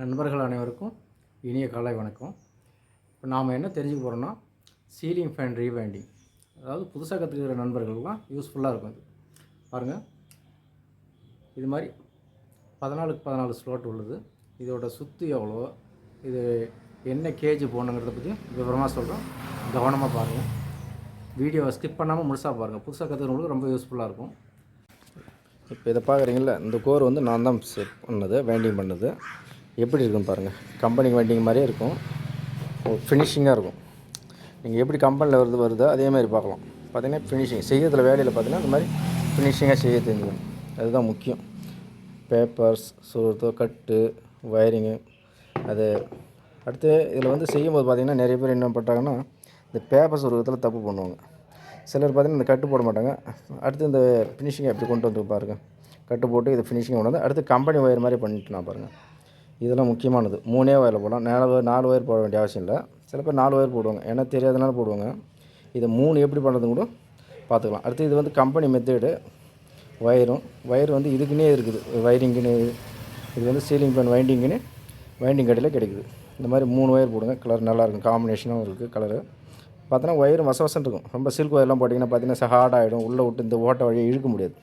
நண்பர்கள் அனைவருக்கும் இனிய காலை வணக்கம். இப்போ நாம் என்ன தெரிஞ்சுக்க போகிறோம்னா சீலிங் ஃபேன் ரீவைண்டிங் அதாவது புதுசாக கற்றுக்கிற நண்பர்களுக்கெல்லாம் யூஸ்ஃபுல்லாக இருக்கும் இது. பாருங்கள் இது மாதிரி பதினாலுக்கு பதினாலு ஸ்லோட் உள்ளது. இதோட சுத்து எவ்வளோ இது என்ன கேஜி போடணுங்கிறத பற்றி விவரமாக சொல்கிறோம் கவனமாக பாருங்கள் வீடியோவை ஸ்கிப் பண்ணாமல் முழுசாக பாருங்கள் புதுசாக கற்றுக்கிறவங்களுக்கு ரொம்ப யூஸ்ஃபுல்லாக இருக்கும். இப்போ இதை பார்க்குறீங்களா இந்த கோர் வந்து நான் தான் செட் பண்ணது வேண்டிங் பண்ணது. எப்படி இருக்குன்னு பாருங்கள் கம்பெனி வெண்டிங் மாதிரியே இருக்கும். ஃபினிஷிங்காக இருக்கும். நீங்கள் எப்படி கம்பெனியில் வருது வருதோ அதே மாதிரி பார்க்கலாம். பார்த்தீங்கன்னா ஃபினிஷிங் செய்யறதுல வேலையில் பார்த்தீங்கன்னா அந்த மாதிரி ஃபினிஷிங்காக செய்ய தெரிஞ்சுக்கணும். அதுதான் முக்கியம். பேப்பர்ஸ் சுருத்தோ கட்டு வயரிங்கு அது அடுத்து இதில் வந்து செய்யும்போது பார்த்திங்கன்னா நிறைய பேர் என்ன பண்ணுறாங்கன்னா இந்த பேப்பர்ஸ் உருவத்தில் தப்பு பண்ணுவாங்க. சிலர் பார்த்திங்கன்னா இந்த கட்டு போட மாட்டாங்க. அடுத்து இந்த ஃபினிஷிங்கை எப்படி கொண்டு வந்து பாருங்கள் கட்டு போட்டு இது ஃபினிஷிங் கொண்டு வந்து அடுத்து கம்பெனி ஒயர் மாதிரி பண்ணிட்டு நான் பாருங்கள் இதெல்லாம் முக்கியமானது. மூணே ஒயரில் போடலாம். நாலு நாலு ஒயர் போட வேண்டிய அவசியம் இல்லை. சில பேர் நாலு ஒயர் போடுவாங்க. ஏன்னா தெரியாதனால போடுவாங்க. இதை மூணு எப்படி பண்ணுறது கூட பார்த்துக்கலாம். அடுத்து இது வந்து கம்பெனி மெத்தேடு ஒயரும் ஒயர் வந்து இதுக்குன்னே இருக்குது. வயரிங்குன்னு இது வந்து சீலிங் ஃபேன் வைண்டிங்குன்னு வைண்டிங் கடையில் கிடைக்குது. இந்த மாதிரி மூணு ஒயர் போடுங்க. கலர் நல்லாயிருக்கும் காம்பினேஷனும் இருக்குது கலரு பார்த்தோன்னா ஒயரும் வச வசன் இருக்கும். ரொம்ப சில்க் ஒயர்லாம் போட்டிங்கன்னா பார்த்தீங்கன்னா ஹார்ட் ஆகிடும் உள்ளே விட்டு இந்த ஓட்டை வழியை இழுக்க முடியாது.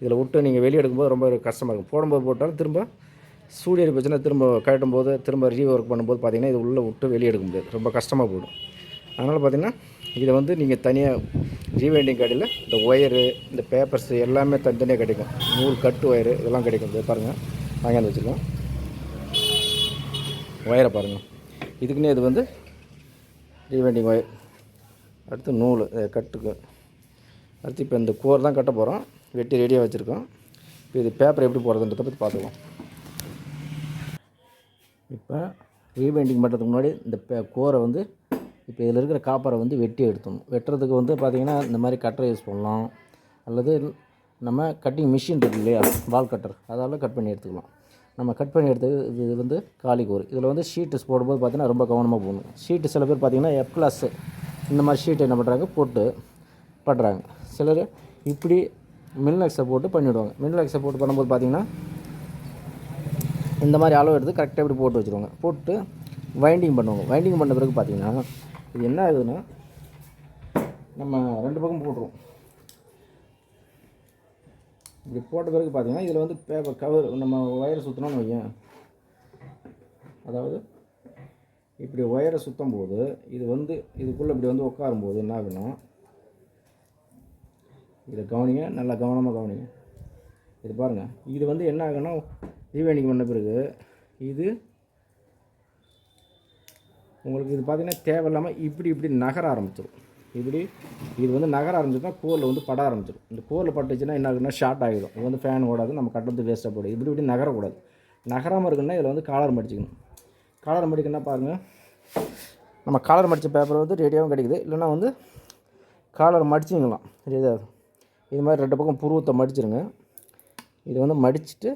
இதில் விட்டு நீங்கள் வெளியே எடுக்கும்போது ரொம்ப கஷ்டமாக இருக்கும். போடும்போது போட்டாலும் திரும்ப சூரியன் போச்சுன்னா திரும்ப கட்டும்போது திரும்ப ரீ ஒர்க் பண்ணும்போது பார்த்தீங்கன்னா இது உள்ளே விட்டு வெளியே எடுக்க முடியாது. ரொம்ப கஷ்டமாக போயிடும். அதனால் பார்த்திங்கன்னா இதை வந்து நீங்கள் தனியாக ரீவைண்டிங் கடையில் இந்த ஒயரு இந்த பேப்பர்ஸ் எல்லாமே தனித்தனியாக கிடைக்கும். நூல் கட்டு ஒயரு இதெல்லாம் கிடைக்கும். இது பாருங்கள் வாங்கியாந்து வச்சுருக்கோம். ஒயரை பாருங்கள் இதுக்குன்னே இது வந்து ரீவைண்டிங் ஒயர் அடுத்து நூல் கட்டுக்கு. அடுத்து இப்போ இந்த கோர் தான் கட்ட போகிறோம் வெட்டி ரெடியாக வச்சுருக்கோம். இப்போ இது பேப்பர் எப்படி போடுறதுன்றதை பற்றி பார்த்துக்கலாம். இப்போ ரீபெயிண்டிங் பண்ணுறதுக்கு முன்னாடி இந்த பே கோரை வந்து இப்போ இதில் இருக்கிற காப்பரை வந்து வெட்டி எடுத்துடணும் வெட்டுறதுக்கு வந்து பார்த்திங்கன்னா இந்த மாதிரி கட்டரை யூஸ் பண்ணலாம். அல்லது நம்ம கட்டிங் மிஷின் இருக்குது இல்லையா? வால் கட்டர். அதால் கட் பண்ணி எடுத்துக்கலாம். நம்ம கட் பண்ணி எடுத்து இது வந்து காலி கோர். இதில் வந்து ஷீட்டு போடும்போது பார்த்திங்கன்னா ரொம்ப கவனமாக போடணும். ஷீட்டு சில பேர் பார்த்திங்கன்னா எஃப் கிளாஸ் இந்த மாதிரி ஷீட் என்ன பண்ணுறாங்க? போட்டு பண்ணுறாங்க சிலர் இப்படி மில்னக்ஸை போட்டு பண்ணிவிடுவாங்க மில்னக்ஸை போட்டு பண்ணும்போது பார்த்திங்கன்னா இந்த மாதிரி அளவு எடுத்து கரெக்டாக இப்படி போட்டு வச்சுருவாங்க போட்டு வைண்டிங் பண்ணுவாங்க. வைண்டிங் பண்ண பிறகு பார்த்தீங்கன்னா இது என்ன ஆகுதுன்னா நம்ம ரெண்டு பக்கம் போட்டுருவோம். இப்படி போட்ட பிறகு பார்த்தீங்கன்னா இதில் வந்து பேப்பர் கவர் நம்ம ஒயரை சுற்றினோம்னு வையேன் அதாவது இப்படி ஒயரை சுற்றும் போது இது வந்து இதுக்குள்ளே இப்படி வந்து உட்காரும்போது என்ன ஆகணும் இதை கவனிங்க. நல்லா கவனமாக கவனிங்க. இது பாருங்கள் இது வந்து என்ன ஆகுன்னா ரீவைண்டிங் பண்ண பிறகு இது உங்களுக்கு இது பார்த்திங்கன்னா தேவையில்லாமல் இப்படி இப்படி நகர ஆரம்பிச்சிடும் இப்படி இது வந்து நகர ஆரம்பிச்சுன்னா கோரில் வந்து பட ஆரம்பிச்சிடும் இந்த கோரில் பட்டுச்சுன்னா என்ன ஆகுதுன்னா ஷார்ட் ஆகிடும். இது வந்து ஃபேன் ஓடாது நம்ம கட்டுறது வேஸ்ட்டாக போடும் இப்படி இப்படி நகரக்கூடாது. நகராமல் இருக்குன்னா இதில் வந்து காலர் மடிச்சிக்கணும். காலர் மடிக்கணும்னா பாருங்கள் நம்ம காலர் மடித்த பேப்பர் வந்து ரெடியாகவும் கிடைக்குது. இல்லைன்னா வந்து காலர் மடிச்சிங்களாம் இது மாதிரி ரெண்டு பக்கம் புருவத்தை மடிச்சிருங்க. இது வந்து மடிச்சுட்டு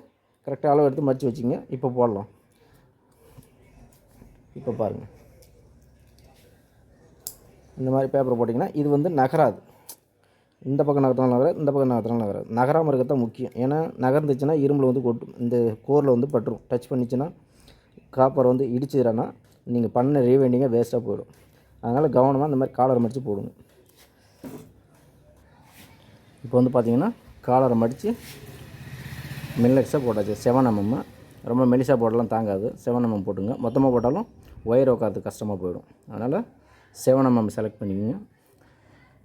கரெக்டாக அளவு எடுத்து மடித்து வச்சுங்க. இப்போ போடலாம். இப்போ பாருங்கள் இந்த மாதிரி பேப்பர் போட்டிங்கன்னா இது வந்து நகராது. இந்த பக்கம் நகர்த்தாலும் நகராது இந்த பக்கம் நகர்த்தாலும் நகராது. நகராமல் இருக்க தான் முக்கியம். ஏன்னா நகர்ந்துச்சுன்னா இரும்பில் வந்து கொட்டும் இந்த கோரில் வந்து பட்டுரும். டச் பண்ணிச்சுன்னா காப்பர் வந்து இடிச்சிடனா நீங்கள் பண்ண ரீவைண்டிங்காக வேஸ்ட்டாக போயிடும். அதனால் கவனமாக இந்த மாதிரி காலரை மடித்து போடுங்க. இப்போ வந்து பார்த்தீங்கன்னா காலரை மடித்து மில்லக்ஸாக போட்டாச்சு. செவன் எம்எம் ரொம்ப மெலிசாக போடலாம் தாங்காது. செவன் எம்எம் போட்டுங்க. மொத்தமாக போட்டாலும் ஒயர் உட்காந்து கஷ்டமாக போயிடும். அதனால் செவன் எம்எம் செலக்ட் பண்ணிக்கோங்க.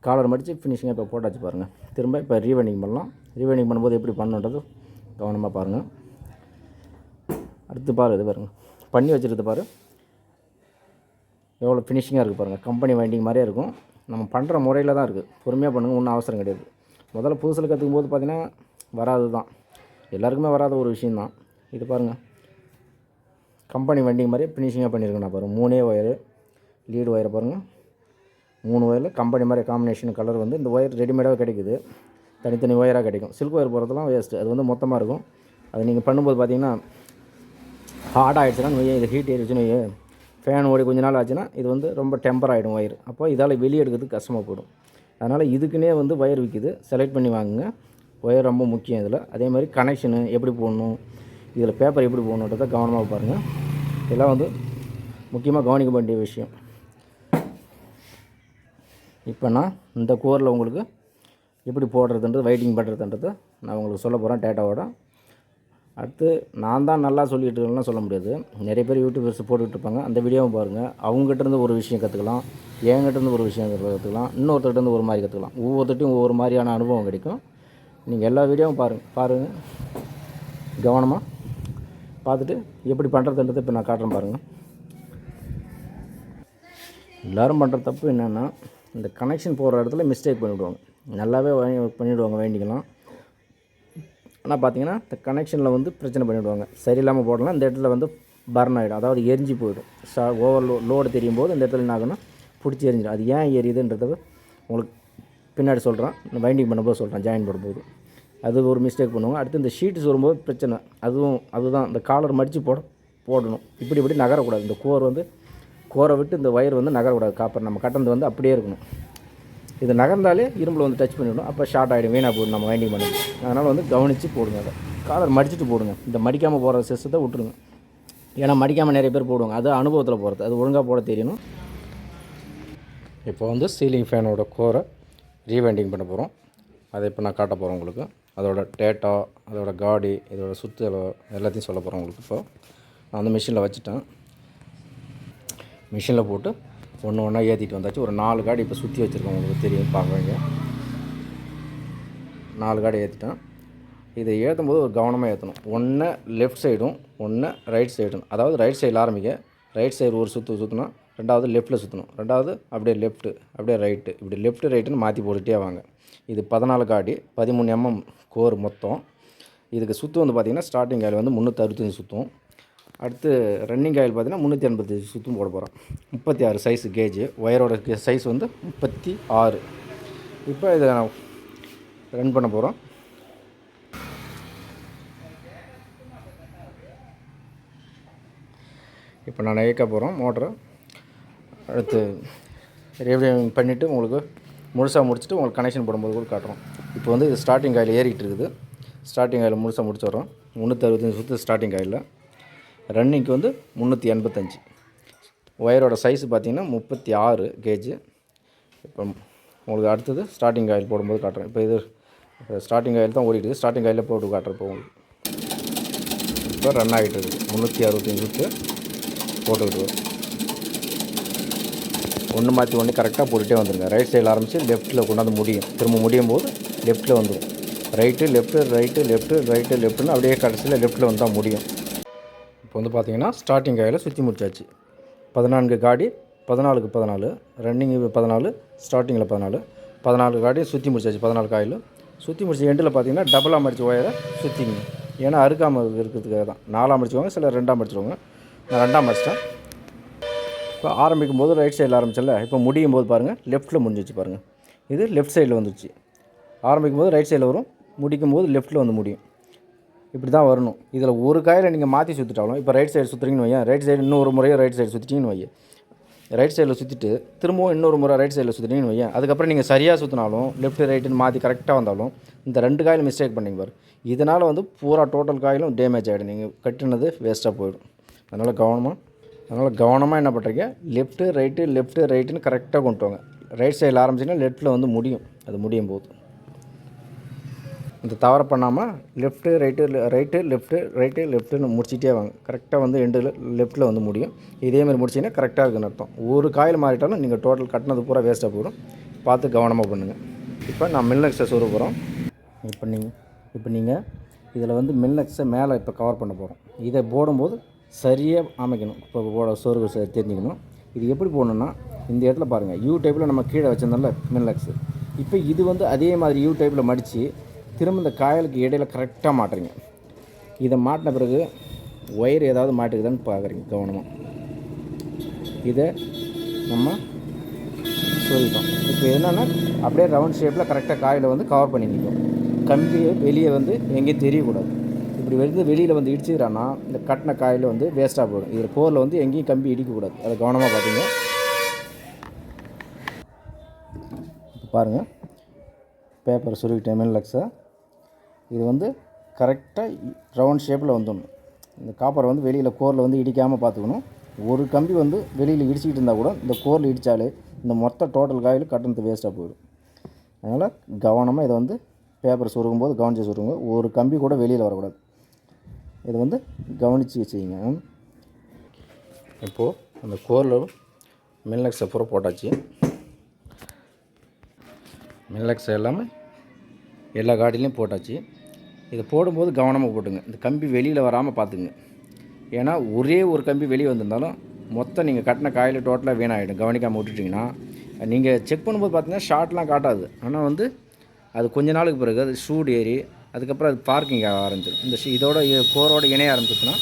காலர் மடித்து ஃபினிஷிங்காக இப்போ போட்டாச்சு பாருங்கள் திரும்ப இப்போ ரீவைண்டிங் பண்ணலாம். ரீவைண்டிங் பண்ணும்போது எப்படி பண்ணணுன்றது கவனமாக பாருங்கள் அடுத்து பாரு இது பாருங்கள் பண்ணி வச்சுருது பாரு. எவ்வளோ ஃபினிஷிங்காக இருக்குது பாருங்கள் கம்பெனி வைண்டிங் மாதிரியே இருக்கும். நம்ம பண்ணுற முறையில் தான் இருக்குது பொறுமையாக பண்ணுங்கள் ஒன்றும் அவசரம் கிடையாது. முதல்ல புதுசில் கற்றுக்கும் போது பார்த்திங்கன்னா வராது தான் எல்லாருக்குமே வராத ஒரு விஷயந்தான். இது பாருங்கள் கம்பெனி வண்டி மாதிரியே ஃபினிஷிங்காக பண்ணியிருக்கேன் நான் பாருங்கள் மூணே ஒயரு லீடு ஒயரை பாருங்கள் மூணு ஒயரில் கம்பெனி மாதிரி காம்பினேஷன் கலர் வந்து இந்த ஒயர் ரெடிமேடாக கிடைக்குது. தனித்தனி ஒயராக கிடைக்கும். சில்க் ஒயர் போகிறதுலாம் வேஸ்ட்டு அது வந்து மொத்தமாக இருக்கும். அது நீங்கள் பண்ணும்போது பார்த்தீங்கன்னா ஹாட் ஆகிடுச்சுன்னா இது ஹீட் ஏறிச்சுன்னு ஃபேன் ஓடி கொஞ்ச நாள் ஆச்சுன்னா இது வந்து ரொம்ப டெம்பர் ஆகிடும் ஒயர் அப்போ இதால் வெளியே எடுக்கிறதுக்கு கஷ்டமாக போயிடும். அதனால் இதுக்குன்னே வந்து ஒயர் விற்கிது செலக்ட் பண்ணி வாங்குங்க. ஒயர் ரொம்ப முக்கியம் இதில். அதே மாதிரி கனெக்ஷனு எப்படி போடணும் இதில் பேப்பர் எப்படி போடணுன்றதை கவனமாக பாருங்கள் இதெல்லாம் வந்து முக்கியமாக கவனிக்க வேண்டிய விஷயம். இப்போ நான் இந்த கோரில் உங்களுக்கு எப்படி போடுறதுன்றது வெயிட்டிங் பண்ணுறதுன்றது நான் உங்களுக்கு சொல்ல போகிறேன் டேட்டாவோட அடுத்து நான் தான் நல்லா சொல்லிகிட்டு இருக்கேன்லாம் சொல்ல முடியாது. நிறைய பேர் யூடியூபர்ஸ் போட்டுக்கிட்டு இருப்பாங்க அந்த வீடியோவும் பாருங்கள் அவங்ககிட்ட இருந்து ஒரு விஷயம் கற்றுக்கலாம் என்கிட்டருந்து ஒரு விஷயம் கற்றுக்கலாம் இன்னொருத்தர்கிட்ட இருந்து ஒரு மாதிரி கற்றுக்கலாம் ஒவ்வொருத்தட்டையும் ஒவ்வொரு மாதிரியான அனுபவம் கிடைக்கும். நீங்கள் எல்லா வீடியோவும் பாருங்கள் பாருங்கள் கவனமாக பார்த்துட்டு எப்படி பண்ணுறதுன்றதை இப்போ நான் காட்டுறேன் பாருங்கள் எல்லோரும் பண்ணுற தப்பு என்னென்னா இந்த கனெக்ஷன் போகிற இடத்துல மிஸ்டேக் பண்ணிவிடுவாங்க நல்லாவே வாங்கி- பண்ணிவிடுவாங்க வேண்டிக்கலாம் ஆனால் பார்த்தீங்கன்னா இந்த கனெக்ஷனில் வந்து பிரச்சனை பண்ணிவிடுவாங்க சரியில்லாமல் போடலாம் இந்த இடத்துல வந்து பர்ன் ஆகிடும் அதாவது எரிஞ்சு போயிடும். ஷா ஓவர் லோ லோடு தெரியும் போது இந்த இடத்துல என்ன ஆகும்னா பிடிச்சி எரிஞ்சிடும் அது ஏன் எரியுதுன்றத உங்களுக்கு பின்னாடி சொல்கிறேன் வைண்டிங் பண்ணும்போது சொல்கிறேன் ஜாயின் பண்ணும்போது. அது ஒரு மிஸ்டேக் பண்ணுவாங்க. அடுத்து இந்த ஷீட்ஸ் வரும்போது பிரச்சனை. அதுவும் அதுதான். இந்த காலர் மடித்து போட போடணும். இப்படி இப்படி நகரக்கூடாது. இந்த கோர் வந்து கோரை விட்டு இந்த ஒயர் வந்து நகரக்கூடாது. காப்பர் நம்ம கட்டணது வந்து அப்படியே இருக்கணும். இது நகர்ந்தாலே இரும்பில் வந்து டச் பண்ணிவிடும் அப்போ ஷார்ட் ஆகிடும் வீணாக போயிடும். நம்ம வைண்டிங் பண்ணி. அதனால் வந்து கவனித்து போடுங்க அதை. காலர் மடிச்சிட்டு போடுங்க. இந்த மடிக்காமல் போகிற சிஸ்டத்தை விட்டுருங்க. ஏன்னா மடிக்காமல் நிறைய பேர் போடுவாங்க. அது அனுபவத்தில் போகிறது அது ஒழுங்காக போட தெரியணும். இப்போ வந்து சீலிங் ஃபேனோட கோரை ரீவைண்டிங் பண்ண போகிறோம் அதை இப்போ நான் காட்ட போகிறேன் உங்களுக்கு. அதோட டேட்டா அதோட காடி இதோட சுற்றுலோ எல்லாத்தையும் சொல்ல போகிறேன் உங்களுக்கு இப்போ. நான் வந்து மிஷினில் வச்சுட்டேன். மிஷினில் போட்டு ஒன்று ஒன்றா ஏற்றிட்டு வந்தாச்சு. ஒரு நாலு காடி இப்போ சுற்றி வச்சுருக்கோம் உங்களுக்கு தெரியும் பார்க்குறீங்க. நாலு காடி ஏற்றிட்டேன் இதை ஏற்றும் போது ஒரு கவனமாக ஏற்றணும் ஒன்று லெஃப்ட் சைடும் ஒன்று ரைட் சைடும் அதாவது ரைட் சைடில் ஆரம்பிக்க ரைட் சைடு ஒரு சுற்று சுற்றணும் ரெண்டாவது லெஃப்ட்டில் சுற்றணும் ரெண்டாவது அப்படியே லெஃப்ட்டு அப்படியே ரைட்டு இப்படி லெஃப்ட்டு ரைட்டுன்னு மாற்றி போட்டுகிட்டே வாங்க. இது பதினாலு காடி பதிமூணு எம்எம் கோர் மொத்தம். இதுக்கு சுற்று வந்து பார்த்திங்கன்னா ஸ்டார்டிங் ஆயில் வந்து முந்நூற்றி அறுபத்தஞ்சு சுற்றும் அடுத்து ரன்னிங் ஆயில் பார்த்தீங்கன்னா முந்நூற்றி எண்பத்தஞ்சு சுற்றும் போட போகிறோம் முப்பத்தி ஆறு சைஸு கேஜ் ஒயரோட சைஸ் வந்து முப்பத்தி ஆறு. இப்போ இதை நான் ரன் பண்ண போகிறோம் இப்போ நான் இயக்க போகிறோம் மோட்டரை அடுத்து ரீவிங் பண்ணிவிட்டு உங்களுக்கு முழுசாக முடிச்சுட்டு உங்களுக்கு கனெக்ஷன் போடும்போது கூட காட்டுறோம். இப்போ வந்து இது ஸ்டார்டிங் காயில் ஏறிக்கிட்டு இருக்குது. ஸ்டார்டிங் ஆயில் முழுசாக முடிச்சிடுறோம். முந்நூற்றி அறுபத்தஞ்சு சுற்று ஸ்டார்டிங் காயில் ரன்னிங்க்கு வந்து முந்நூற்றி எண்பத்தஞ்சு. ஒயரோட சைஸ் பார்த்தீங்கன்னா முப்பத்தி ஆறு கேஜு இப்போ உங்களுக்கு அடுத்தது ஸ்டார்டிங் காயில் போடும்போது காட்டுறேன். இப்போ இது ஸ்டார்டிங் ஆயில் தான் ஓடிட்டு ஸ்டார்டிங் காயில் போட்டு காட்டுறேன் இப்போ உங்களுக்கு. இப்போ ரன் ஆகிட்டு இருக்குது. முந்நூற்றி அறுபத்தஞ்சு சுற்று போட்டுக்கிட்டு ஒன்று மாற்றி ஒன்று கரெக்டாக போட்டுகிட்டே வந்துருங்க. ரைட் சைடில் ஆரம்பித்து லெஃப்ட்டில் கொண்டாந்து முடியும். திரும்ப முடியும் போது லெஃப்ட்டில் வந்துடும் right left right left right லெஃப்ட்டுன்னு அப்படியே கடைசியில் லெஃப்ட்டில் வந்தால் முடியும். இப்போ வந்து பார்த்தீங்கன்னா ஸ்டார்டிங் காயில் சுற்றி முடிச்சாச்சு. பதினான்கு காடி பதினாலுக்கு பதினாலு ரன்னிங் பதினாலு ஸ்டார்டிங்கில் பதினாலு. பதினாலு காடி சுற்றி முடிச்சாச்சு பதினாலு காயில். சுற்றி முடிச்சு எண்டில் பார்த்தீங்கன்னா டபுளாக மடித்து ஒயரை சுற்றிங்க ஏன்னா அறுக்காமல் இருக்கிறதுக்காக தான். நாலாம் மடிச்சுவாங்க சில ரெண்டாம் மடிச்சிருவாங்க நான் ரெண்டாம் மடிச்சிட்டேன் இப்போ ஆரம்பிக்கும் போது ரைட் சைடில் ஆரம்பிச்சல இப்போ முடியும் போது பாருங்கள் லெஃப்ட்டில் முடிஞ்சிச்சு பாருங்கள் இது லெஃப்ட் சைடில் வந்துச்சு ஆரம்பிக்கும் போது ரைட் சைடில் வரும். முடிக்கும் போது லெஃப்ட்டில் வந்து முடியும். இப்படி தான் வரணும். இதில் ஒரு காயில் நீங்கள் மாற்றி சுற்றிட்டாலும் இப்போ ரைட் சைடு சுற்றுறீங்கன்னு வையன். ரைட் சைடு இன்னொரு முறையோ ரைட் சைடு சுற்றிட்டீங்கன்னு வையன். ரைட் சைடில் சுற்றிட்டு திரும்பவும் இன்னொரு முறை ரைட் சைடில் சுற்றிட்டீங்கன்னு வையன். அதுக்கப்புறம் நீங்கள் சரியாக சுற்றினாலும் லெஃப்ட் ரைட்டுன்னு மாற்றி கரெக்டாக வந்தாலும் இந்த ரெண்டு காயில் மிஸ்டேக் பண்ணிங்க பாரு. இதனால் வந்து பூரா டோட்டல் காயிலும் டேமேஜ் ஆகிடும் நீங்கள் கட்டினது வேஸ்ட்டாக போயிடும். அதனால் கவனமாக அதனால் கவனமாக என்ன பண்ணுறீங்க லெஃப்ட்டு ரைட்டு லெஃப்ட்டு ரைட்டுன்னு கரெக்டாக கொண்டு வாங்க. ரைட் சைடில் ஆரம்பிச்சிங்கன்னா லெஃப்ட்டில் வந்து முடியும். அது முடியும் போது இந்த தவறு பண்ணாமல் left right right left right லெஃப்ட்டுன்னு முடிச்சிட்டே வாங்க. கரெக்டாக வந்து எண்டில் லெஃப்ட்டில் வந்து முடியும். இதேமாதிரி முடிச்சிங்கன்னா கரெக்டாக இருக்குன்னு அர்த்தம். ஒரு காயில் மாறிட்டாலும் நீங்கள் டோட்டல் கட்டினது பூரா வேஸ்ட்டாக போயிடும். பார்த்து கவனமாக பண்ணுங்கள் இப்போ நான் மில்லக்ஸை சொருக போகிறோம் இப்போ நீங்கள் இப்போ நீங்கள் இதில் வந்து மில்லக்ஸை மேலே இப்போ கவர் பண்ண போகிறோம் இதை போடும்போது சரியாக அமைக்கணும். இப்போ போட சொருகு தெரிஞ்சுக்கணும். இது எப்படி போடணுன்னா இந்த இடத்துல பாருங்கள் யூ டைப்பில் நம்ம கீழே வச்சிருந்தோம்ல மில்லக்ஸு இப்போ இது வந்து அதே மாதிரி யூ டைப்பில் மடித்து திரும்ப இந்த காயலுக்கு இடையில் கரெக்டாக மாட்டுறீங்க. இதை மாட்டின பிறகு ஒயர் ஏதாவது மாட்டுக்குதான்னு பார்க்குறீங்க கவனமாக இதை நம்ம சொல்லிட்டோம் இப்போ என்னென்னா அப்படியே ரவுண்ட் ஷேப்பில் கரெக்டாக காயில் வந்து கவர் பண்ணி நிற்கும் கம்பியை வெளியே வந்து எங்கேயும் தெரியக்கூடாது. இப்படி வெளியே வெளியில் வந்து இடிச்சுக்கிறான்னா இந்த கட்டின காயில் வந்து வேஸ்ட்டாக போயிடும். இதில் போரில் வந்து எங்கேயும் கம்பி இடிக்கக்கூடாது. அதை கவனமாக பார்த்தீங்க பாருங்கள் பேப்பர் சுருக்கிட்டேன் மில்லக்ஸை இது வந்து கரெக்டாக ரவுண்ட் ஷேப்பில் வந்துடணும். இந்த காப்பரை வந்து வெளியில் கோரில் வந்து இடிக்காமல் பார்த்துக்கணும். ஒரு கம்பி வந்து வெளியில் இடிச்சிக்கிட்டு இருந்தால் கூட இந்த கோரில் இடித்தாலே இந்த மொத்த டோட்டல் காயில் கட்டணத்து வேஸ்ட்டாக போயிடும். அதனால் கவனமாக இதை வந்து பேப்பர் சுருங்கும் போது கவனித்து சுருங்க ஒரு கம்பி கூட வெளியில் வரக்கூடாது. இதை வந்து கவனித்து செய்யுங்க இப்போது அந்த கோரில் மில்லக்ஸை பூரா போட்டாச்சு. மில்லக்ஸ் எல்லாமே எல்லா காட்டிலையும் போட்டாச்சு. இதை போடும்போது கவனமாக போட்டுங்க. இந்த கம்பி வெளியில் வராமல் பார்த்துங்க. ஏன்னா ஒரே ஒரு கம்பி வெளியே வந்திருந்தாலும் மொத்தம் நீங்கள் கட்டின காயில் டோட்டலாக வீணாகிடும் கவனிக்காமல் விட்டுட்டிங்கன்னா நீங்கள் செக் பண்ணும்போது பார்த்தீங்கன்னா ஷார்ட்லாம் காட்டாது. ஆனால் வந்து அது கொஞ்ச நாளுக்கு பிறகு அது சூடு ஏறி அதுக்கப்புறம் அது பார்க்கிங் ஆக ஆரம்பிச்சிடும். இந்த இதோட கோரோட இணைய ஆரம்பிச்சிச்சுன்னா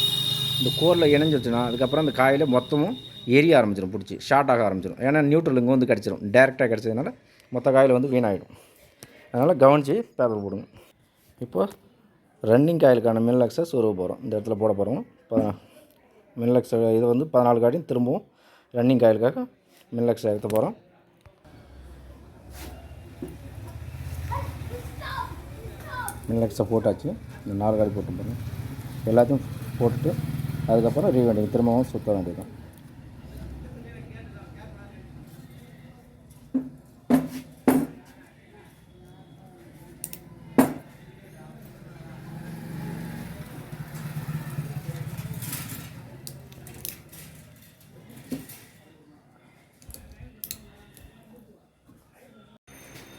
இந்த கோரில் இணைஞ்சிருச்சுன்னா அதுக்கப்புறம் அந்த காயில் மொத்தமும் எரிய ஆரம்பிச்சிடும் பிடிச்சி. ஷார்ட் ஆக ஆரம்பிச்சிடும். ஏன்னா நியூட்ரல் இங்கே வந்து கிடச்சிரும். டேரெக்டாக கிடச்சதுனால மொத்த காயில் வந்து வீணாகிடும் அதனால் கவனித்து பேப்பர் போடுங்க. இப்போது ரன்னிங் காயிலுக்கான மின்லக்ஸை சொருக போகிறோம். இந்த இடத்துல போட போகிறோம். இப்போ மின்லக்ஸ் இது வந்து பதினாலு காடியும் திரும்பவும் ரன்னிங் காயிலுக்காக மின்லக்ஸ் எடுத்து போகிறோம். மின்லக்ஸை போட்டாச்சு. இந்த நாலு காடி போட்டு போகிறோம் எல்லாத்தையும் போட்டுட்டு அதுக்கப்புறம் ரீவெண்டிங் திரும்பவும் சுற்ற வேண்டியது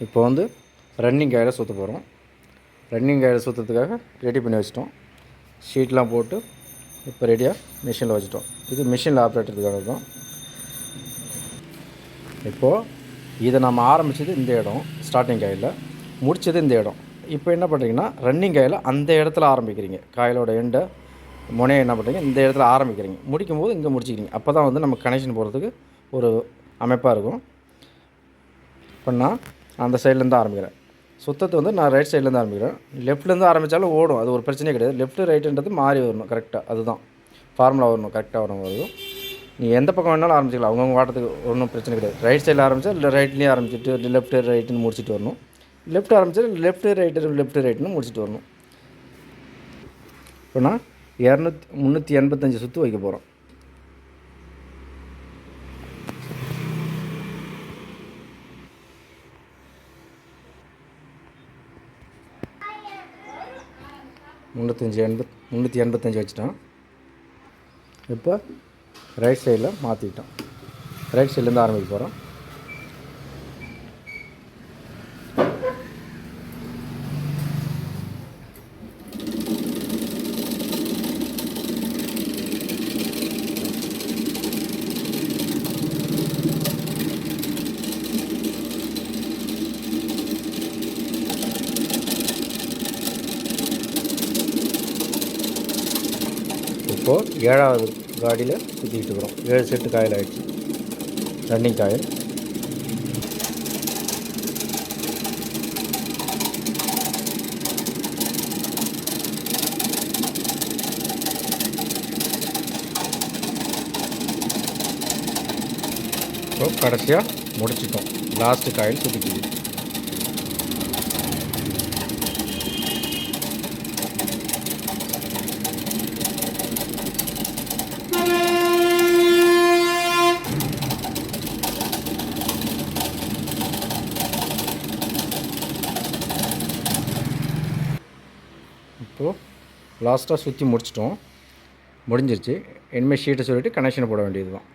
இப்போ வந்து ரன்னிங் காயில் சுற்ற போகிறோம் ரன்னிங் காயில் சுற்றுறதுக்காக ரெடி பண்ணி வச்சிட்டோம். ஷீட்லாம் போட்டு இப்போ ரெடியாக மிஷினில் வச்சுட்டோம். இது மிஷினில் ஆப்ரேட்டருக்காக இருக்கும் இப்போது இதை நம்ம ஆரம்பித்தது இந்த இடம் ஸ்டார்டிங் காயில் முடித்தது இந்த இடம். இப்போ என்ன பண்ணுறீங்கன்னா ரன்னிங் காயில் அந்த இடத்துல ஆரம்பிக்கிறீங்க. காயிலோட எண்டை முனையை என்ன பண்ணுறீங்க இந்த இடத்துல ஆரம்பிக்கிறீங்க. முடிக்கும் போது இங்கே முடிச்சிக்கிறீங்க. அப்போ தான் வந்து நம்ம கனெக்ஷன் போகிறதுக்கு ஒரு அமைப்பாக இருக்கும். இப்போ நான் அந்த சைட்லேருந்து ஆரம்பிக்கிறேன். சுத்தத்தை வந்து நான் ரைட் சைட்லேருந்து ஆரம்பிக்கிறேன். லெஃப்ட்லேருந்து ஆரம்பித்தாலும் ஓடும். அது ஒரு பிரச்சனையே கிடையாது. லெஃப்ட் ரைட்டுன்றது மாறி வரணும். கரெக்டாக அதுதான். ஃபார்முலா வரணும். கரெக்டாக வரணும் வரும் நீ எந்த பக்கம் வேணாலும் ஆரம்பிச்சிக்கலாம். அவங்கவுங்க வாட்டத்துக்கு ஒன்றும் பிரச்சனை கிடையாது. ரைட் சைடில் ஆரம்பித்தா இல்லை ரைட்லேயும் ஆரம்பிச்சிட்டு லெஃப்ட் ரைட்டுன்னு முடிச்சுட்டு வரணும். லெஃப்ட் ஆரம்பிச்சா லெஃப்ட் ரைட்டு லெஃப்ட் ரைட்டுன்னு முடிச்சுட்டு வரணும். இப்போ நான் இரநூத்தி முந்நூற்றி எண்பத்தஞ்சு சுற்று வைக்க போகிறோம் முந்நூற்றஞ்சி எண்பத் முந்நூற்றி எண்பத்தஞ்சு வச்சுட்டோம். இப்போ ரைட் சைடில் மாற்றிட்டோம் ரைட் சைட்லேருந்து ஆரம்பிக்க போகிறோம் இப்போது ஏழாவது காடியில் சுற்றிக்கிட்டு இருக்கிறோம். ஏழு செட்டு காயில் ஆகிடுச்சு ரன்னிங் காயில். இப்போ கடைசியாக முடிச்சிட்டோம். லாஸ்ட்டு காயில் சுற்றிக்கிது இப்போது லாஸ்ட்டாக சுற்றி முடிச்சிட்டோம். முடிஞ்சிருச்சு. இனிமேல் ஷீட்டை சொல்லிவிட்டு கனெக்ஷன் போட வேண்டியது தான்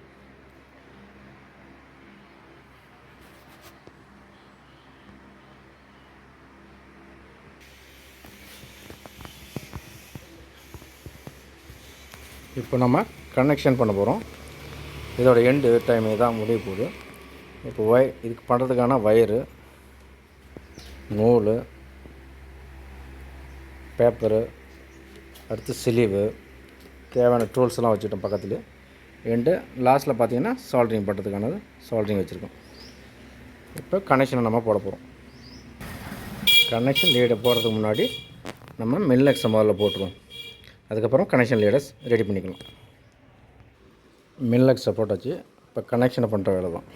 இப்போ நம்ம கனெக்ஷன் பண்ண போகிறோம் இதோட எண்டு டைம் தான் முடிய போகுது. இப்போ ஒய் இதுக்கு பண்ணுறதுக்கான வயரு நூல் பேப்பரு அடுத்து சிலிவு தேவையான டூல்ஸ் எல்லாம் வச்சுட்டோம் பக்கத்தில். எண்டு லாஸ்ட்டில் பார்த்தீங்கன்னா சால்ட்ரிங் பண்ணுறதுக்கானது சால்ட்ரிங் வச்சுருக்கோம். இப்போ கனெக்ஷனை நம்ம போட போகிறோம் கனெக்ஷன் லீடை போடுறதுக்கு முன்னாடி நம்ம மில்லக்ஸை முதல்ல போட்டுருவோம். அதுக்கப்புறம் கனெக்ஷன் லீடர்ஸ் ரெடி பண்ணிக்கலாம். மில்லக்ஸை போட்டாச்சு இப்போ கனெக்ஷனை பண்ணுற வேலை தான்.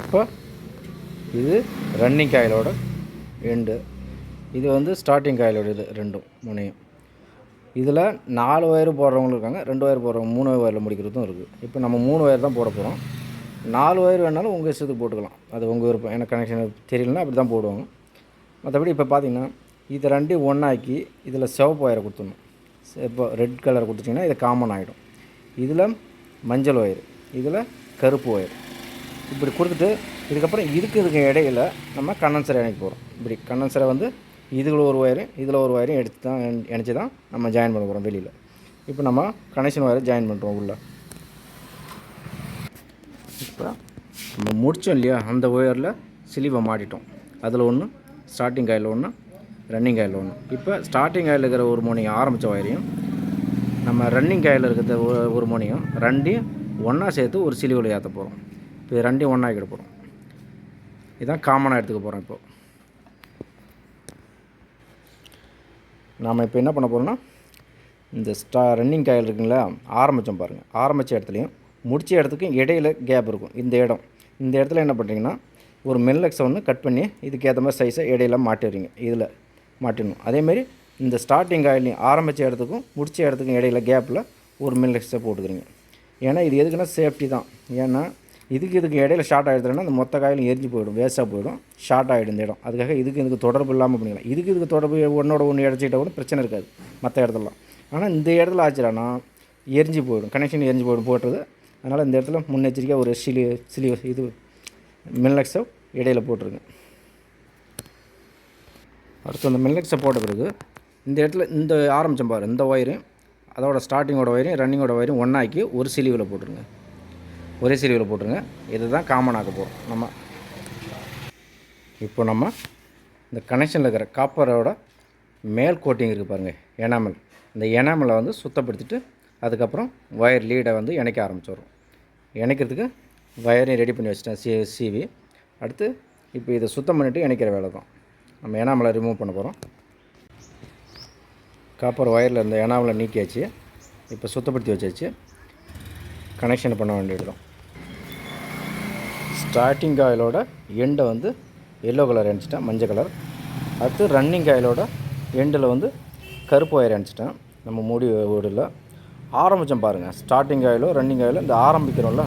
இப்போ இது ரன்னிங் காயிலோட எண்டு இது வந்து ஸ்டார்டிங் காயிலோட இது ரெண்டும் முனையும் இதில் நாலு ஒயர் போடுறவங்களும் இருக்காங்க ரெண்டு ஒயர் போடுறவங்க மூணு ஒயரில் முடிக்கிறதும் இருக்குது இப்போ நம்ம மூணு ஒயர் தான் போட போகிறோம் நாலு ஒயர் வேணாலும் உங்கள் இஷ்டத்துக்கு போட்டுக்கலாம். அது உங்கள் விருப்பம். எனக்கு கனெக்ஷன் தெரியலனா அப்படி தான் போடுவாங்க. மற்றபடி இப்போ பார்த்தீங்கன்னா இதை ரெண்டையும் ஒன்றாக்கி இதில் சிவப்பு ஒயரை கொடுத்துடணும். இப்போ ரெட் கலர் கொடுத்துட்டிங்கன்னா இது காமன் ஆகிடும் இதில் மஞ்சள் ஒயர் இதில் கருப்பு ஒயர் இப்படி கொடுத்துட்டு இதுக்கப்புறம் இதுக்கு இதுக்கு இடையில நம்ம கண்டன்சரை இணைக்க போகிறோம் இப்படி கண்டன்சரை வந்து இதில் ஒரு ஒயரு இதில் ஒரு ஒயரும் எடுத்து தான் இணைச்சி தான் நம்ம ஜாயின் பண்ண போகிறோம் வெளியில். இப்போ நம்ம கனெக்ஷன் ஒயரை ஜாயின் பண்ணுறோம் உள்ள. இப்போ நம்ம முடித்தோம் இல்லையா? அந்த ஒயரில் சிலிவை மாட்டிட்டோம். அதில் ஒன்று ஸ்டார்டிங் காயில் ஒன்று ரன்னிங் காயில் ஒன்று இப்போ ஸ்டார்டிங் காயில் இருக்கிற ஒரு மோனியை ஆரம்பித்த ஒயரையும் நம்ம ரன்னிங் காயில் இருக்கிற ஒரு- ஒரு மோனியும் ரெண்டையும் ஒன்றா சேர்த்து ஒரு சிலிவில் ஏற்ற போகிறோம் இப்போ ரெண்டையும் ஒன்றா எடுக்க போகிறோம் இதான் காமனாக எடுத்துக்க போகிறோம் இப்போது நாம் இப்போ என்ன பண்ண போகிறோம்னா இந்த ஸ்டா ரன்னிங் காயில் இருக்குங்களா ஆரம்பித்தோம் பாருங்கள் ஆரம்பித்த இடத்துலையும் முடித்த இடத்துக்கும் இடையில கேப் இருக்கும். இந்த இடம். இந்த இடத்துல என்ன பண்ணுறீங்கன்னா ஒரு மெல்லக்ஸை ஒன்று கட் பண்ணி இதுக்கு ஏற்ற மாதிரி சைஸை இடையில மாட்டிடுறீங்க. இதில் மாட்டிடணும். அதேமாரி இந்த ஸ்டார்டிங் காயிலையும் ஆரம்பித்த இடத்துக்கும் முடித்த இடத்துக்கும் இடையில கேப்பில் ஒரு மெல்லக்ஸை போட்டுக்கிறீங்க. ஏன்னா இது எதுக்குன்னா சேஃப்டி தான். ஏன்னா இதுக்கு இதுக்கு இடையில ஷார்ட் ஆகிடுதுன்னா அந்த மொத்த காயிலும் எரிஞ்சு போயிடும் வேஸ்ட்டாக போயிடும் ஷார்ட் ஆகிடும் இந்த இடம். அதுக்காக இதுக்கு இதுக்கு தொடர்பு இல்லாமல் பண்ணிக்கலாம். இதுக்கு இதுக்கு தொடர்பு ஒன்றோட ஒன்று இடைச்சிக்கிட்ட கூட பிரச்சனை இருக்காது மற்ற இடத்துலலாம். ஆனால் இந்த இடத்துல ஆச்சுடானா எரிஞ்சு போயிடும் கனெக்ஷன் எரிஞ்சு போயிடும் போட்டுறது. அதனால் இந்த இடத்துல முன்னெச்சரிக்கையாக ஒரு சிலி சிலி இது மில்லக்ஸை இடையில போட்டிருங்க. அடுத்து அந்த மில்லக்ஸை போட்ட பிறகு இந்த இடத்துல இந்த ஆரம்பித்தோம் பாரு இந்த ஒயரும் அதோட ஸ்டார்டிங்கோட ஒயரையும் ரன்னிங்கோட ஒயரையும் ஒன்றாக்கி ஒரு சிலிவில் போட்டுருங்க. ஒரே சிலிவில் போட்டுருங்க. இதுதான் காமன் போகிறோம் நம்ம இப்போ நம்ம இந்த கனெக்ஷனில் இருக்கிற காப்பரோட மேல் கோட்டிங் இருக்குது பாருங்கள் எனாமல் இந்த எனாமலை வந்து சுத்தப்படுத்திட்டு அதுக்கப்புறம் ஒயர் லீடை வந்து இணைக்க ஆரம்பிச்சிடுறோம். இணைக்கிறதுக்கு வயரையும் ரெடி பண்ணி வச்சிட்டேன். சி சிவி அடுத்து இப்போ இதை சுத்தம் பண்ணிவிட்டு இணைக்கிற வேலை தான். நம்ம எனாமலை ரிமூவ் பண்ண போகிறோம் காப்பர் ஒயரில் இருந்த எனாமலை நீக்கியாச்சு. இப்போ சுத்தப்படுத்தி வச்சாச்சு. கனெக்ஷன் பண்ண வேண்டியது தான். ஸ்டார்டிங் காயிலோட எண்டை வந்து எல்லோ கலர் அடிச்சிட்டேன் மஞ்சள் கலர் அடுத்து ரன்னிங் காயிலோட எண்டில் வந்து கருப்பு ஒயர் அடிச்சிட்டேன் நம்ம மூடி ஓடில் ஆரம்பித்தோம் பாருங்கள் ஸ்டார்டிங் ஆயிலோ ரன்னிங் ஆயிலோ இந்த ஆரம்பிக்கிறோம்ல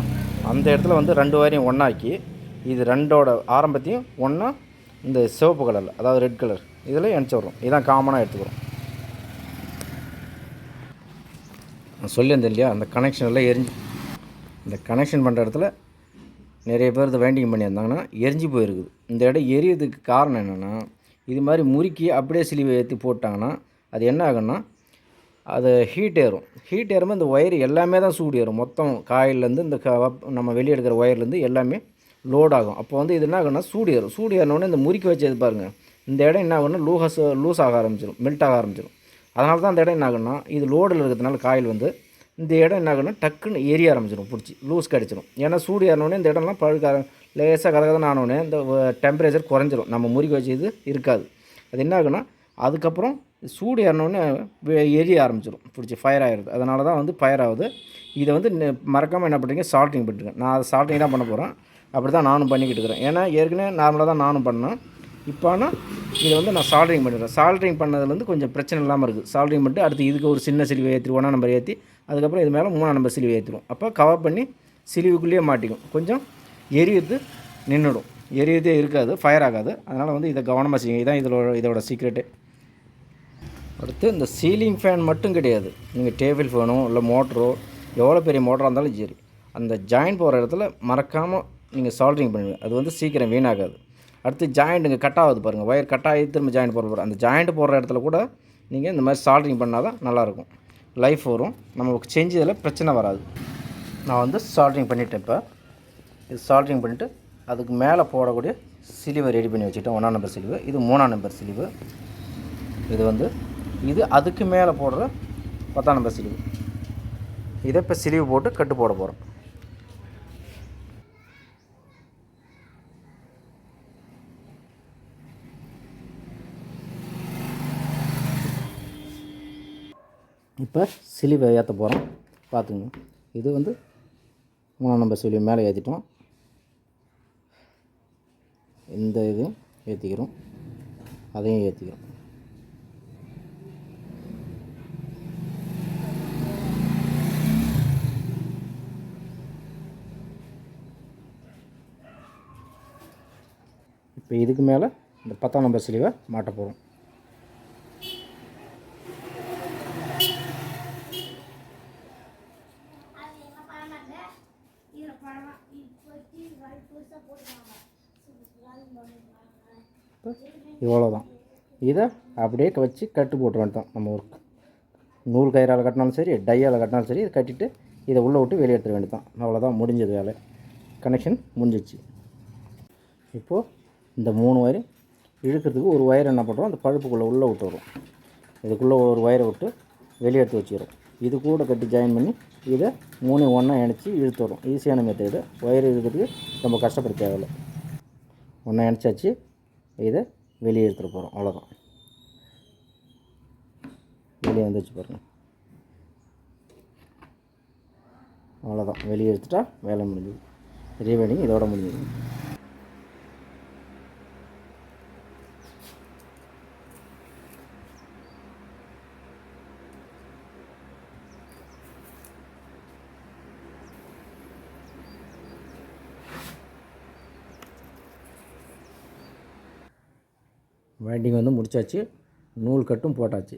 அந்த இடத்துல வந்து ரெண்டு ஒயரையும் ஒன்றாக்கி இது ரெண்டோட ஆரம்பத்தையும் ஒன்றா இந்த சிவப்பு கலரில் அதாவது ரெட் கலர் இதில் இணைச்சி விட்றோம். இதான் காமனாக எடுத்துக்கிறோம். நான் சொல்லியிருந்தேன் இல்லையா அந்த கனெக்ஷன் எல்லாம் எரிஞ்சு இந்த கனெக்ஷன் பண்ணுற இடத்துல நிறைய பேர் இதை வேண்டிங் பண்ணியிருந்தாங்கன்னா எரிஞ்சு போயிருக்குது. இந்த இடம் எரியதுக்கு காரணம் என்னென்னா இது மாதிரி முறுக்கி அப்படியே சிலிவை ஏற்றி போட்டாங்கன்னா அது என்ன ஆகும்னா அது ஹீட் ஏறும். ஹீட் ஏறும்போது இந்த ஒயர் எல்லாமே தான் சூடு ஏறும். மொத்தம் காயிலேருந்து இந்த க நம்ம வெளியே எடுக்கிற ஒயர்லேருந்து எல்லாமே லோட் ஆகும். அப்போ வந்து இது என்ன ஆகும்னா சூடு ஏறும். சூடு ஏறினோடனே இந்த முறுக்கி வச்சது பாருங்கள் இந்த இடம் என்ன ஆகும்னா லூஹஸ் லூஸ் ஆக ஆரம்பிச்சிடும் மெல்ட் ஆக ஆரம்பிச்சிடும் அதனால தான் அந்த இடம் என்ன ஆகும்னா இது லோடில் இருக்கிறதுனால காயில் வந்து இந்த இடம் என்ன ஆகணும் டக்குன்னு எரிய ஆரம்பிச்சிடும் பிடிச்சி. லூஸ் கடிச்சிடும். ஏன்னா சூடு ஏறினோடனே இந்த இடம்லாம் பழுக்க லேசாக கதகதன்னு ஆனோடனே இந்த டெம்பரேச்சர் குறைஞ்சிரும். நம்ம முறுக்கி வச்சது இருக்காது. அது என்ன ஆகுனா அதுக்கப்புறம் சூடு ஏறினோடனே எரிய ஆரம்பிச்சிடும் பிடிச்சி ஃபயர் ஆகிடுது அதனால தான் வந்து ஃபயர் ஆகுது. இதை வந்து மறக்காமல் என்ன பண்ணுறீங்க சால்ட்டிங் பண்ணிட்டுருங்க நான் அதை சால்ட்டிங் தான் பண்ண போகிறேன் அப்படி தான் நானும் பண்ணிக்கிட்டு இருக்கிறேன். ஏன்னா ஏற்கனவே நார்மலாக தான் நானும் பண்ணேன். இப்போ ஆனால் இதை வந்து நான் சால்ட்ரிங் பண்ணிடுறேன். சால்ட்ரிங் பண்ணதுலேருந்து கொஞ்சம் பிரச்சனை இல்லாமல் இருக்குது சால்ட்ரிங் பண்ணிட்டு அடுத்து இதுக்கு ஒரு சின்ன சிலிவை ஏற்றி ஒன்றா நம்பர் ஏற்றி அதுக்கப்புறம் இது மேலே மூணாம் நம்பர் சிலுவை ஏற்றுவோம் அப்போ கவர் பண்ணி சிலிவுக்குள்ளேயே மாட்டிக்கும். கொஞ்சம் எரியுது நின்றுடும் எரியுதே இருக்காது ஃபயர் ஆகாது. அதனால் வந்து இதை கவனமாக செய்யுங்க. இதான் இதோட இதோட சீக்ரெட்டு அடுத்து இந்த சீலிங் ஃபேன் மட்டும் கிடையாது. நீங்கள் டேபிள் ஃபேனோ இல்லை மோட்டரோ எவ்வளோ பெரிய மோட்டராக இருந்தாலும் சரி அந்த ஜாயின் போகிற இடத்துல மறக்காமல் நீங்கள் சால்ட்ரிங் பண்ணுங்க. அது வந்து சீக்கிரம் வீணாகாது. அடுத்து ஜாயிண்ட்டுங்க கட் ஆகுது பாருங்கள் ஒயர் கட் ஆகி திரும்ப ஜாயிண்ட் போகிற பாருங்க. அந்த ஜாயிண்ட் போடுற இடத்துல கூட நீங்கள் இந்த மாதிரி சால்ட்ரிங் பண்ணால் தான் நல்லாயிருக்கும் லைஃப் வரும். நமக்கு செஞ்சதில் பிரச்சனை வராது. நான் வந்து சால்ட்ரிங் பண்ணிட்டேன் இப்போ. இது சால்ட்ரிங் பண்ணிவிட்டு அதுக்கு மேலே போடக்கூடிய சிலிவை ரெடி பண்ணி வச்சுட்டேன் ஒன்றாம் நம்பர் சிலிவு. இது மூணாம் நம்பர் சிலிவு. இது வந்து இது அதுக்கு மேலே போடுற பத்தாம் நம்பர் சிலிவு. இதை இப்போ சிலிவு போட்டு கட்டு போட போகிறோம். இப்போ சிலிவை ஏற்ற போகிறோம் பார்த்துங்க. இது வந்து மூணாம் நம்பர் சிலுவை மேலே ஏற்றிட்டோம் இந்த இதையும் ஏற்றிக்கிறோம் அதையும் ஏற்றிக்கிறோம் இப்போ இதுக்கு மேலே இந்த பத்தாம் நம்பர் சிலிவை மாட்ட போகிறோம் இவ்வளோ தான் இதை அப்படியே வச்சு கட்டு போட்டு வேண்டாம் நம்ம ஒர்க் நூல் கயிறால் கட்டினாலும் சரி டையால் கட்டினாலும் சரி இதை கட்டிட்டு இதை உள்ளே விட்டு வெளியே எடுத்துட வேண்டியதான் அவ்வளோதான் முடிஞ்சது வேலை. கனெக்ஷன் முடிஞ்சிச்சு இப்போது இந்த மூணு ஒயர் இழுக்கிறதுக்கு ஒரு ஒயர் என்ன பண்ணுறோம் அந்த பழுப்புக்குள்ளே உள்ளே விட்டு வரும். இதுக்குள்ளே ஒரு ஒயரை விட்டு வெளியே எடுத்து வச்சுக்கிறோம் இது கூட கட்டி ஜாயின் பண்ணி இதை மூணு ஒன்றா இணைச்சி இழுத்து வரும். ஈஸியான மெத்தடு ஒயர் இழுக்கிறதுக்கு ரொம்ப கஷ்டப்பட தேவையில்லை. ஒன்றா இணைச்சாச்சு. இதை வெளியே எடுத்துகிட்டு போகிறோம். அவ்வளோதான். வெளியே வந்துச்சு பாருங்கள் அவ்வளோதான். வெளியே எடுத்துட்டா வேலை முடிஞ்சது. ரீவைண்டிங் இதோட முடிஞ்சது. வைண்டிங் வந்து முடிச்சாச்சு நூல் கட்டும் போட்டாச்சு.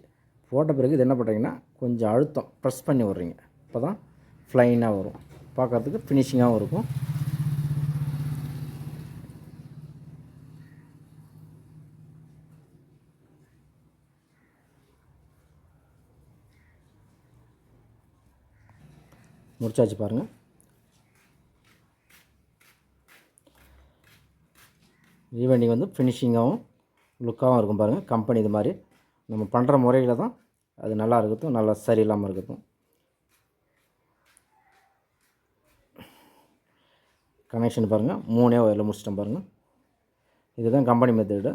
போட்ட பிறகு இது என்ன பண்ணுறீங்கன்னா கொஞ்சம் அழுத்தம் ப்ரெஸ் பண்ணி விட்றீங்க. அப்போ தான் ஃப்ளைனாக வரும். பார்க்கறதுக்கு ஃபினிஷிங்காகவும் இருக்கும். முடிச்சாச்சு பாருங்கள் ரீவெண்டிங் வந்து ஃபினிஷிங்காகவும் லுக்காகவும் இருக்கும் பாருங்கள் கம்பெனி இது மாதிரி. நம்ம பண்ணுற முறையில் தான் அது நல்லா இருக்கட்டும் நல்லா சரியில்லாமல் இருக்கட்டும். கனெக்ஷன் பாருங்கள் மூணே ஒயரில் முடிச்சிட்டேன் பாருங்கள் இதுதான் கம்பெனி மெத்தடு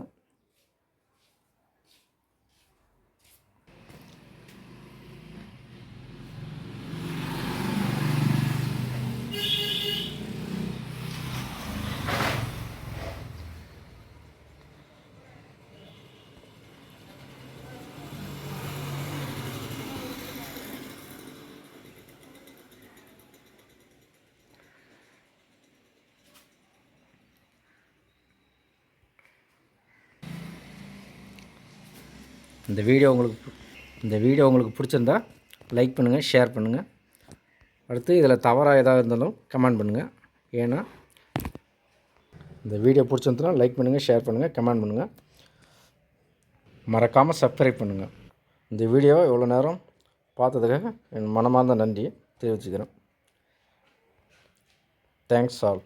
இந்த வீடியோ உங்களுக்கு இந்த வீடியோ உங்களுக்கு பிடிச்சிருந்தா லைக் பண்ணுங்கள் ஷேர் பண்ணுங்கள் அடுத்து இதில் தவறாக எதாவது இருந்தாலும் கமெண்ட் பண்ணுங்கள் ஏன்னா இந்த வீடியோ பிடிச்சிருந்தா லைக் பண்ணுங்கள் ஷேர் பண்ணுங்கள் கமெண்ட் பண்ணுங்கள் மறக்காமல் சப்ஸ்கிரைப் பண்ணுங்கள் இந்த வீடியோவை இவ்வளோ நேரம் பார்த்ததுக்காக என் மனமார்ந்த நன்றியை தெரிவிச்சுக்கிறேன். Thanks all